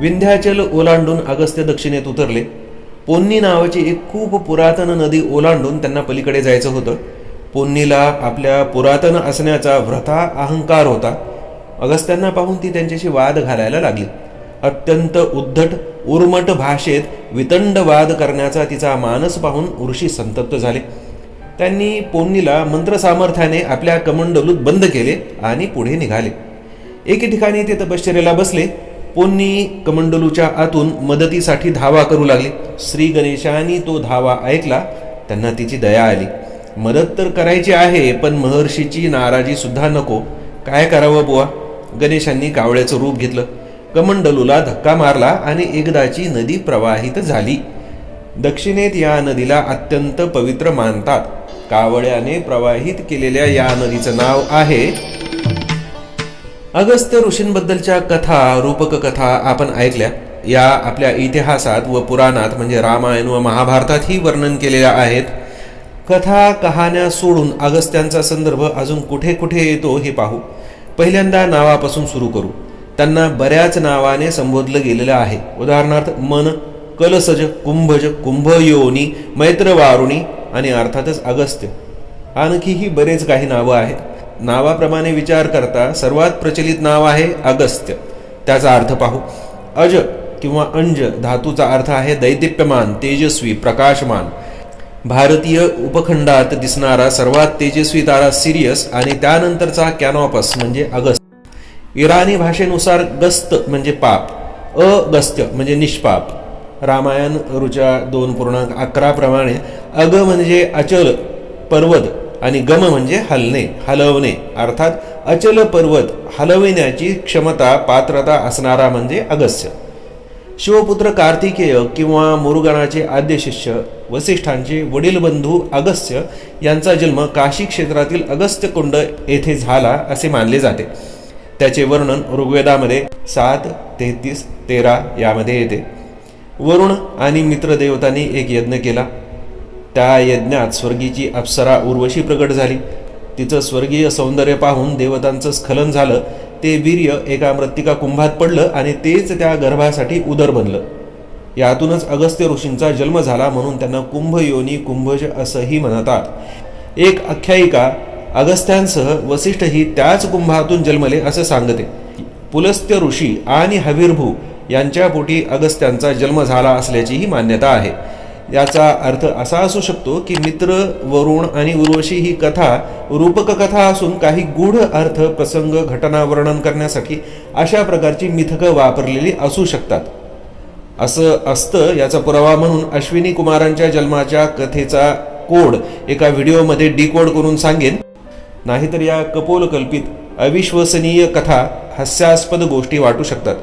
विंध्याचल ओलांडून अगस्त्य दक्षिणेत उतरले. पोन्नी नावाची एक खूप पुरातन नदी ओलांडून त्यांना पलीकडे जायचं होतं. पोन्नीला आपल्या पुरातन असण्याचा व्रथा अहंकार होता. अगस्त्यांना पाहून ती त्यांच्याशी वाद घालायला लागली. अत्यंत उद्धट उर्मट भाषेत वितंड वाद करण्याचा तिचा मानस पाहून ऋषी संतप्त झाले. त्यांनी पोन्नीला मंत्रसामर्थ्याने आपल्या कमंडलूत बंद केले आणि पुढे निघाले. एके ठिकाणी ते तपश्चर्याला बसले. पोन्नी कमंडलूच्या आतून मदतीसाठी धावा करू लागले. श्री गणेशाने तो धावा ऐकला त्यांना तिची दया आली. मदत तर करायची आहे पण महर्षीची नाराजी सुद्धा नको. काय करावं बुवा? गणेशांनी कावळ्याचं रूप घेतलं. कमंडलूला धक्का मारला आणि एकदाची नदी प्रवाहित झाली. दक्षिणेत या नदीला अत्यंत पवित्र मानतात. कावळ्याने प्रवाहित केलेल्या या नदीचं नाव आहे अगस्त्य ऋषींबद्दलच्या कथा रूपक कथा आपण ऐकल्या. या आपल्या इतिहासात व पुराणात म्हणजे रामायण व महाभारतातही वर्णन केलेल्या आहेत. कथा कहाण्या सोडून अगस्त्यांचा संदर्भ अजून कुठे कुठे येतो हे पाहू. पहिल्यांदा नावापासून सुरू करू. त्यांना बऱ्याच नावाने संबोधलं गेलेलं आहे. उदाहरणार्थ मन कलसज कुंभज कुंभयोनी मैत्रवारुणी आणि अर्थातच अगस्त्य आणखीही बरेच काही नावं आहेत. नावाप्रमाणे विचार करता सर्वात प्रचलित नाव आहे अगस्त्य त्याचा अर्थ पाहू. अज किंवा अंज धातूचा अर्थ आहे दैदिप्यमान तेजस्वी प्रकाशमान. भारतीय उपखंडात दिसणारा सर्वात तेजस्वी तारा सिरियस आणि त्यानंतरचा कॅनॉपस म्हणजे अगस्त. इराणी भाषेनुसार गस्त म्हणजे पाप. अगस्त्य म्हणजे निष्पाप. रामायण ऋचा दोन पूर्णांक अकरा प्रमाणे अग म्हणजे अचल पर्वत आणि गम म्हणजे हलणे हलवणे. अर्थात अचल पर्वत हलविण्याची क्षमता पात्रता असणारा म्हणजे अगस्य. शिवपुत्र कार्तिकेय किंवा मुरुगणाचे आद्य शिष्य वसिष्ठांचे वडील बंधू अगस्त्य यांचा जन्म काशी क्षेत्रातील अगस्त्यकुंड येथे झाला असे मानले जाते. त्याचे वर्णन ऋग्वेदामध्ये सात तेहतीस तेरा यामध्ये येते. वरुण आणि मित्रदेवतांनी एक यज्ञ केला. त्या यज्ञात स्वर्गीची अप्सरा उर्वशी प्रगट झाली. तिचं स्वर्गीय सौंदर्य पाहून देवतांचं स्खलन झालं. ते वीर्य एका मृत्तिका कुंभात पडलं आणि तेच त्या गर्भासाठी उदर बनलं. यातूनच अगस्त्य ऋषींचा जन्म झाला म्हणून त्यांना कुंभ योनी कुंभज असंही म्हणतात. एक आख्यायिका अगस्त्यांसह वसिष्ठही त्याच कुंभातून जन्मले असं सांगते. पुलस्त्य ऋषी आणि हवीरभू यांच्या पोटी अगस्त्यांचा जन्म झाला असल्याचीही मान्यता आहे. याचा अर्थ असा असू शकतो की मित्र वरुण आणि उर्वशी ही कथा रूपक कथा असून काही गूढ अर्थ प्रसंग घटना वर्णन करण्यासाठी अशा प्रकारची मिथकं वापरलेली असू शकतात. असं असतं याचा पुरावा म्हणून अश्विनी कुमारांच्या जन्माच्या कथेचा कोड एका व्हिडिओमध्ये डिकोड करून सांगेन. नाहीतर या कपोलकल्पित अविश्वसनीय कथा हास्यास्पद गोष्टी वाटू शकतात.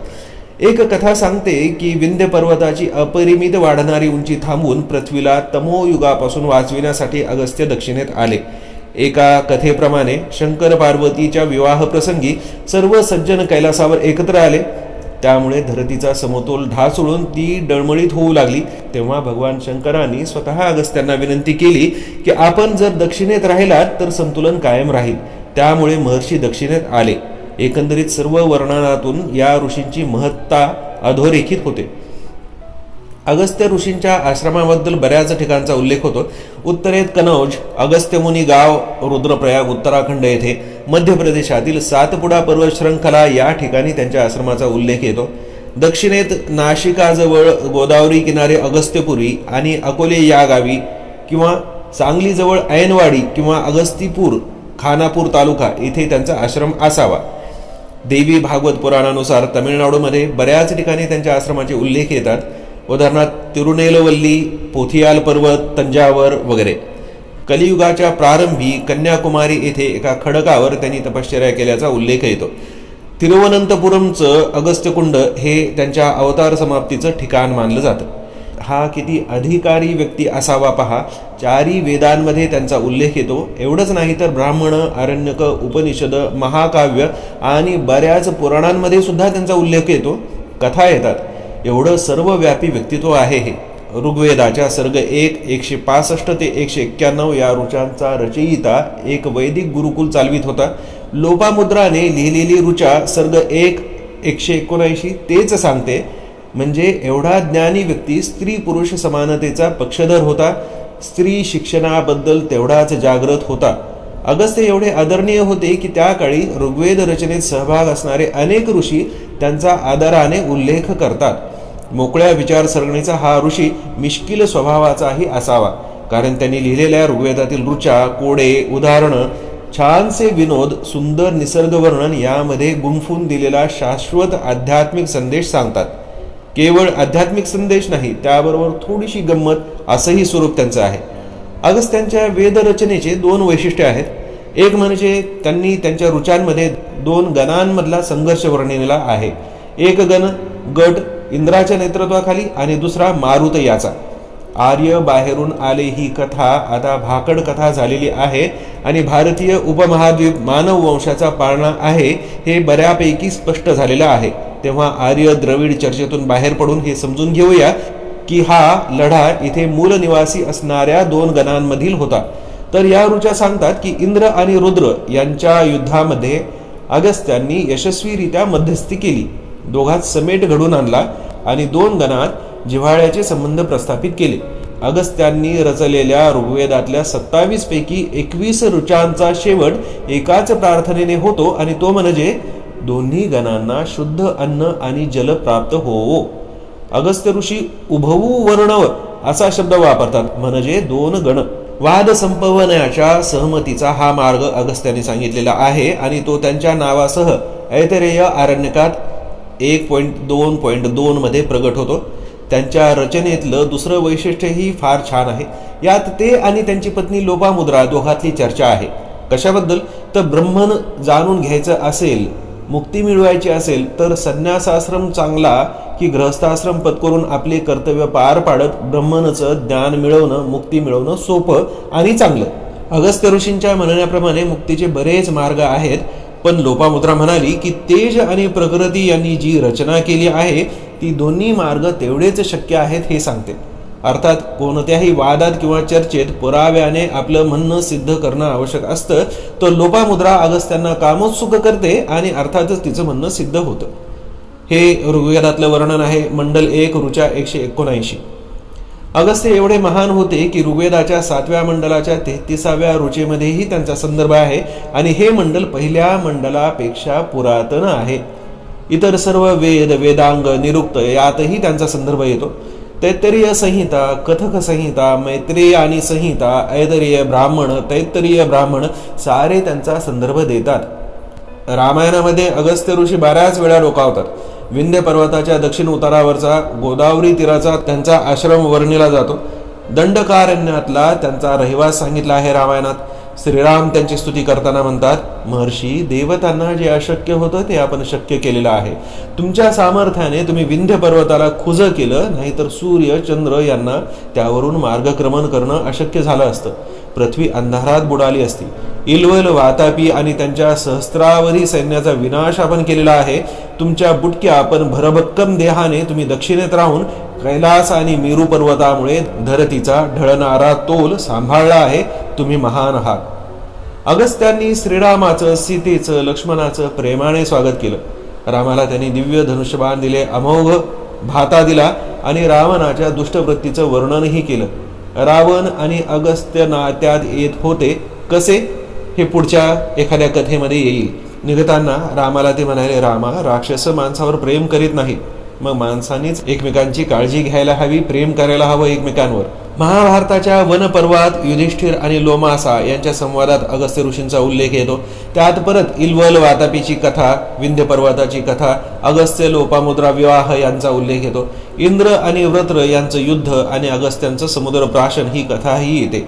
एक कथा सांगते की विंध्य पर्वताची अपरिमित वाढणारी उंची थांबवून पृथ्वीला तमोयुगापासून वाचविण्यासाठी अगस्त्य दक्षिणेत आले. एका कथेप्रमाणे शंकर पार्वतीच्या विवाहप्रसंगी सर्व सज्जन कैलासावर एकत्र आले. त्यामुळे धरतीचा समतोल ढासळून ती डळमळीत होऊ लागली. तेव्हा भगवान शंकरांनी स्वतः अगस्त्यांना विनंती केली की आपण जर दक्षिणेत राहिलात तर संतुलन कायम राहील. त्यामुळे महर्षी दक्षिणेत आले. एकंदरीत सर्व वर्णनातून या ऋषींची महत्ता अधोरेखित होते. अगस्त्य ऋषींच्या आश्रमाबद्दल बऱ्याच ठिकाणचा उल्लेख होतो. उत्तरेत कनौज अगस्त्यमुनी गाव रुद्रप्रयाग उत्तराखंड येथे मध्य प्रदेशातील सातपुडा पर्वतशृंखला या ठिकाणी त्यांच्या आश्रमाचा उल्लेख येतो. दक्षिणेत नाशिकाजवळ गोदावरी किनारे अगस्त्यपुरी आणि अकोले या गावी किंवा सांगलीजवळ ऐनवाडी किंवा अगस्तीपूर खानापूर तालुका इथे त्यांचा आश्रम असावा. देवी भागवत पुराणानुसार तमिळनाडूमध्ये बऱ्याच ठिकाणी त्यांच्या आश्रमाचे उल्लेख येतात. उदाहरणार्थ तिरुनेलवल्ली पोथियाल पर्वत तंजावर वगैरे. कलियुगाच्या प्रारंभी कन्याकुमारी येथे एका खडकावर त्यांनी तपश्चर्या केल्याचा उल्लेख येतो. तिरुवनंतपुरमचं अगस्त्यकुंड हे त्यांच्या अवतार समाप्तीचं ठिकाण मानलं जातं. हा किती अधिकारी व्यक्ती असावा पहा चारी वेदांमध्ये त्यांचा उल्लेख येतो. एवढंच नाही तर ब्राह्मण आरण्यक उपनिषद महाकाव्य आणि बऱ्याच पुराणांमध्ये सुद्धा त्यांचा उल्लेख येतो. कथा येतात. एवढं सर्वव्यापी व्यक्तित्व आहे हे. ऋग्वेदाच्या सर्ग एक एकशे पासष्ट ते एकशे एक्क्याण्णव या ऋचांचा रचयिता एक वैदिक गुरुकुल चालवित होता. लोपामुद्राने लिहिलेली ऋचा सर्ग एक एकशे एकोणऐंशी तेच सांगते. म्हणजे एवढा ज्ञानी व्यक्ती स्त्री पुरुष समानतेचा पक्षधर होता. स्त्री शिक्षणाबद्दल तेवढाच जागृत होता. अगस्त्य एवढे आदरणीय होते की त्या काळी ऋग्वेद रचनेत सहभाग असणारे अनेक ऋषी त्यांचा आदराने उल्लेख करतात. मोकळ्या विचारसरणीचा हा ऋषी मिश्किल स्वभावाचाही असावा कारण त्यांनी लिहिलेल्या ऋग्वेदातील ऋचा कोडे उदाहरणं छानसे विनोद सुंदर निसर्गवर्णन यामध्ये गुंफून दिलेला शाश्वत आध्यात्मिक संदेश सांगतात. केवळ आध्यात्मिक संदेश नाही त्याबरोबर थोडीशी गंमत असंही स्वरूप त्यांचं आहे. अगस्त्यांच्या वेदरचनेचे दोन वैशिष्ट्य आहेत. एक म्हणजे त्यांनी त्यांच्या रुचांमध्ये दोन गणांमधला संघर्ष वर्णिलेला आहे. एक गण गट इंद्राच्या नेतृत्वाखाली आणि दुसरा मारुत याचा. आर्य बाहेरून आले ही कथा आता भाकड कथा झालेली आहे. आणि भारतीय उपमहाद्वीप मानव वंशाचा पाळणा आहे हे बऱ्यापैकी स्पष्ट झालेलं आहे. तेव्हा आर्य द्रविड चर्चेतून बाहेर पडून हे समजून घेऊया की हा लढा इथे मूलनिवासी असणाऱ्या दोन गणांमधील होता. तर या ऋचा सांगतात की इंद्र आणि रुद्र यांच्या युद्धामध्ये अगस्त्यांनी यशस्वीरित्या मध्यस्थी केली. दोघात समेट घडून आणला आणि दोन गणात जिव्हाळ्याचे संबंध प्रस्थापित केले. अगस्त्यांनी रचलेल्या ऋग्वेदातल्या सत्तावीस पैकी एकवीस ऋचांचा शेवट एकाच प्रार्थनेने होतो आणि तो म्हणजे दोन्ही गणांना शुद्ध अन्न आणि जल प्राप्त होवो अगस्त्य ऋषी उभवू वर्णव असा शब्द वापरतात. म्हणजे दोन गण. वाद संपवण्याच्या सहमतीचा हा मार्ग अगस्त्याने सांगितलेला आहे आणि तो त्यांच्या नावासह ऐतरेय आरण्यकात एक पॉईंट दोन पॉईंट दोन मध्ये प्रगट होतो. त्यांच्या रचनेतलं दुसरं वैशिष्ट्यही फार छान आहे. यात ते आणि त्यांची पत्नी लोपामुद्रा दोघातली चर्चा आहे. कशाबद्दल? तर ब्रह्मन जाणून घ्यायचं असेल मुक्ती मिळवायची असेल तर संन्यासाश्रम चांगला की गृहस्थाश्रम पत्करून आपले कर्तव्य पार पाडत ब्रह्मनचं ज्ञान मिळवणं मुक्ती मिळवणं सोपं आणि चांगलं. अगस्त्य ऋषींच्या म्हणण्याप्रमाणे मुक्तीचे बरेच मार्ग आहेत पण लोपामुद्रा म्हणाली की तेज आणि प्रकृती यांनी जी रचना केली आहे ती दोन्ही मार्ग तेवढेच शक्य आहेत हे सांगते. अर्थात कोणत्याही वादात किंवा चर्चेत पुराव्याने आपलं म्हणणं सिद्ध करणं आवश्यक असतं तर लोपामुद्रा अगस्त्यांना कामोत्सुक करते आणि अर्थातच तिचं म्हणणं सिद्ध होतं. हे ऋग्वेदातलं वर्णन आहे मंडल एक ऋचा एकशे एकोणऐंशी. अगस्त्य एवढे महान होते की ऋग्वेदाच्या सातव्या मंडलाच्या तेहतीसाव्या रुचेमध्येही त्यांचा संदर्भ आहे आणि हे मंडल पहिल्या मंडलापेक्षा पुरातन आहे. इतर सर्व वेद वेदांग निरुक्त यातही त्यांचा संदर्भ येतो. तैत्तरीय संहिता कथक संहिता मैत्रेय आणि संहिता ऐतरीय ब्राह्मण तैत्तरीय ब्राह्मण सारे त्यांचा संदर्भ देतात. रामायणामध्ये अगस्त्य ऋषी बऱ्याच वेळा डोकावतात. विंध्य पर्वताच्या दक्षिण उतारावरचा गोदावरी तीराचा त्यांचा आश्रम वर्णिला जातो. दंडकारण्यातला त्यांचा रहिवास सांगितला आहे रामायणात. श्रीराम त्यांची स्तुती करताना म्हणतात महर्षी देवतांना जे अशक्य होतं ते आपण शक्य केलेलं आहे. तुमच्या सामर्थ्याने तुम्ही विंध्य पर्वताला खुजं केलं नाहीतर सूर्य चंद्र यांना त्यावरून मार्गक्रमण करणं अशक्य झालं असतं. पृथ्वी अंधारात बुडाली असती. इलवल वातापी आणि त्यांच्या सहस्त्रावधी सैन्याचा विनाश आपण केलेला आहे. तुमच्या बुटक्या आपण भरभक्कम देहाने तुम्ही दक्षिणेत राहून कैलास आणि मेरू पर्वतामुळे धरतीचा ढळणारा तोल सांभाळला आहे. तुम्ही महान आहात. अगस्त्यांनी श्रीरामाचं सीतेचं लक्ष्मणाचं प्रेमाने स्वागत केलं. रामाला त्यांनी दिव्य धनुष्यबाण दिले अमोघ भाता दिला आणि रावणाच्या दुष्टवृत्तीचं वर्णनही केलं. रावण आणि अगस्त्य नात्यात येत होते. कसे? हे पुढच्या एखाद्या कथेमध्ये येईल. निघताना रामाला ते म्हणाले रामा राक्षस माणसावर प्रेम करीत नाही. मग माणसांनीच एकमेकांची काळजी घ्यायला हवी प्रेम करायला हवं एकमेकांवर. महाभारताच्या वनपर्वात युधिष्ठिर आणि लोमासा यांच्या संवादात अगस्त्य ऋषींचा उल्लेख येतो. त्यात परत इल्वल वातापीची कथा विंध्य पर्वताची कथा अगस्त्य लोपामुद्रा विवाह यांचा उल्लेख येतो. इंद्र आणि व्रत्र यांचं युद्ध आणि अगस्त्यांचं समुद्र प्राशन ही कथाही येते.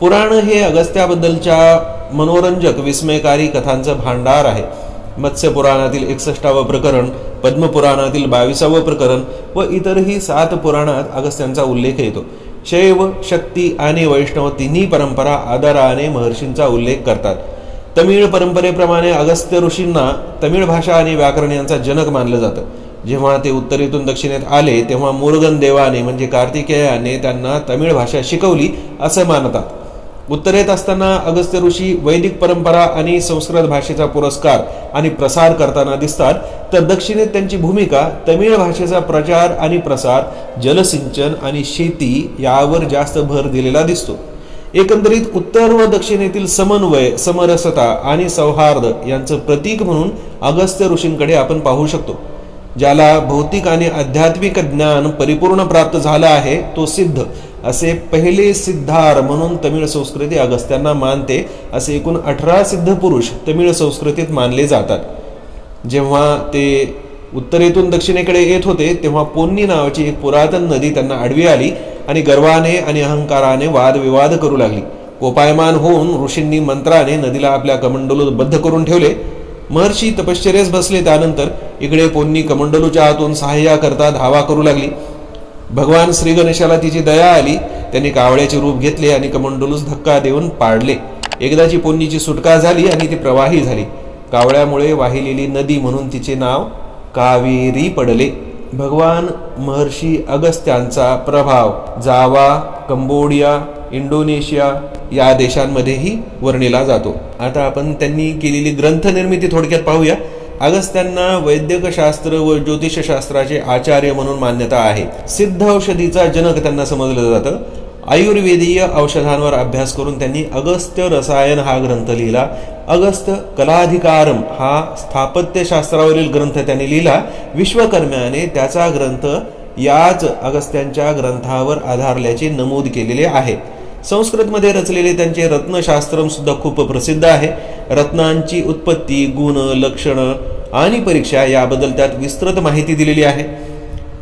पुराण हे अगस्त्याबद्दलच्या मनोरंजक विस्मयकारी कथांचं भांडार आहे. मत्स्यपुराणातील एकसष्टावं प्रकरण पद्मपुराणातील बावीसावं प्रकरण व इतरही सात पुराणात अगस्त्यांचा उल्लेख येतो. शैव शक्ती आणि वैष्णव तिन्ही परंपरा आदराने महर्षींचा उल्लेख करतात. तमिळ परंपरेप्रमाणे अगस्त्य ऋषींना तमिळ भाषा आणि व्याकरण यांचा जनक मानलं जातं. जेव्हा ते उत्तरेतून दक्षिणेत आले तेव्हा मुरुगन देवाने म्हणजे कार्तिकेयाने त्यांना तमिळ भाषा शिकवली असं मानतात. उत्तरेत असताना अगस्त्य ऋषी वैदिक परंपरा आणि संस्कृत भाषेचा पुरस्कार आणि प्रसार करताना दिसतात तर दक्षिणेत त्यांची भूमिका तमिळ भाषेचा प्रचार आणि प्रसार जलसिंचन आणि शेती यावर जास्त भर दिलेला दिसतो. एकंदरीत उत्तर व दक्षिणेतील समन्वय समरसता आणि सौहार्द यांचं प्रतीक म्हणून अगस्त्य ऋषींकडे आपण पाहू शकतो. ज्याला भौतिक आणि आध्यात्मिक ज्ञान परिपूर्ण प्राप्त झालं आहे तो सिद्ध. असे पहिले सिद्धार म्हणून तमिळ संस्कृती अगस्त्यांना मानते असे एकूण अठरा सिद्ध पुरुष तमिळ संस्कृतीत मानले जातात. जेव्हा ते उत्तरेतून दक्षिणेकडे येत होते तेव्हा पोन्नी नावाची एक पुरातन नदी त्यांना आडवी आली आणि गर्वाने आणि अहंकाराने वादविवाद करू लागली. कोपायमान होऊन ऋषींनी मंत्राने नदीला आपल्या कमंडलूत बद्ध करून ठेवले. महर्षी तपश्चर्यास बसले त्यानंतर इकडे पोन्नी कमंडलूच्या आतून सहाय्याकरता धावा करू लागली. भगवान श्री गणेशाला तिची दया आली त्यांनी कावळ्याचे रूप घेतले आणि कमंडलूस धक्का देऊन पाडले. एकदाची पोन्नीची सुटका झाली आणि ती प्रवाही झाली. कावळ्यामुळे वाहिलेली नदी म्हणून तिचे नाव कावेरी पडले. भगवान महर्षी अगस्त्यांचा प्रभाव जावा कंबोडिया इंडोनेशिया या देशांमध्येही वर्णिला जातो. आता आपण त्यांनी केलेली ग्रंथनिर्मिती थोडक्यात पाहूया. अगस्त्यांना वैद्यकशास्त्र व ज्योतिषशास्त्राचे आचार्य म्हणून मान्यता आहे. सिद्ध औषधीचा जनक त्यांना समजलं जातं. आयुर्वेदीय औषधांवर अभ्यास करून त्यांनी अगस्त्य रसायन हा ग्रंथ लिहिला. अगस्त्य कलाधिकारम हा स्थापत्यशास्त्रावरील ग्रंथ त्यांनी लिहिला. विश्वकर्म्याने त्याचा ग्रंथ याच अगस्त्यांच्या ग्रंथावर आधारल्याचे नमूद केलेले आहे. संस्कृतमध्ये रचलेले त्यांचे रत्नशास्त्रम सुद्धा खूप प्रसिद्ध आहे. रत्नांची उत्पत्ती गुण लक्षणं आणि परीक्षा याबद्दल त्यात विस्तृत माहिती दिलेली आहे.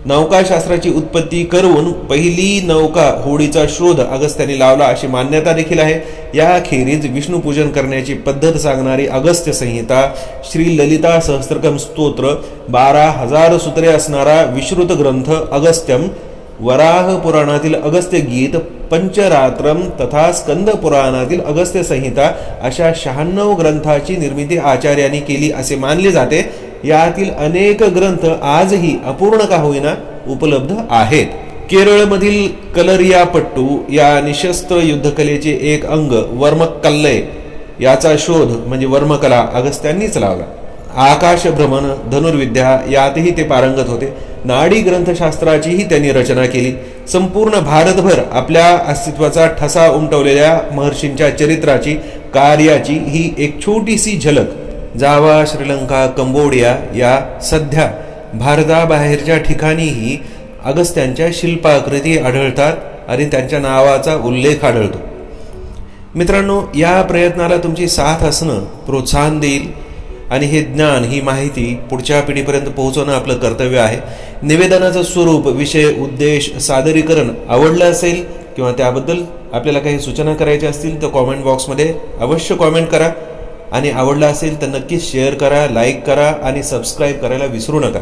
नौकाशास्त्राची उत्पत्ती करून पहिली नौका होडीचा शोध अगस्त्याने लावला अशी मान्यता देखील आहे. याखेरीज विष्णुपूजन करण्याची पद्धत सांगणारी अगस्त्य संहिता श्री ललिता सहस्त्रकम स्तोत्र बारा हजार सूत्रे असणारा विश्रुत ग्रंथ अगस्त्यम वराह पुराणातील अगस्त्य गीत पंचरात्रम तथा स्कंद पुराणातील अगस्त्य संहिता अशा शहाण्णव ग्रंथाची निर्मिती आचार्यांनी केली असे मानले जाते. यातील अनेक ग्रंथ आजही अपूर्ण का होईना उपलब्ध आहेत. केरळमधील कलरियापट्टू या निशस्त्र युद्धकलेचे एक अंग वर्मकल्लय याचा शोध म्हणजे वर्मकला अगस्त्यांनीच लावला. आकाश भ्रमण धनुर्विद्या यातही ते पारंगत होते. नाडी ग्रंथशास्त्राचीही त्यांनी रचना केली. संपूर्ण भारतभर आपल्या अस्तित्वाचा ठसा उमटवलेल्या महर्षींच्या चरित्राची कार्याची ही एक छोटीशी झलक. जावा श्रीलंका कंबोडिया या सध्या भारताबाहेरच्या ठिकाणीही अगस्त्यांच्या शिल्पाकृती आढळतात आणि त्यांच्या नावाचा उल्लेख आढळतो. मित्रांनो या प्रयत्नाला तुमची साथ असणं प्रोत्साहन देईल. आणि हे ज्ञान ही माहिती पुढच्या पिढीपर्यंत पोहोचवणं आपलं कर्तव्य आहे. निवेदनाचं स्वरूप विषय उद्देश सादरीकरण आवडलं असेल किंवा त्याबद्दल आपल्याला काही सूचना करायच्या असतील तर कॉमेंट बॉक्समध्ये अवश्य कॉमेंट करा. आणि आवडलं असेल तर नक्कीच शेअर करा लाईक करा आणि सबस्क्राईब करायला विसरू नका.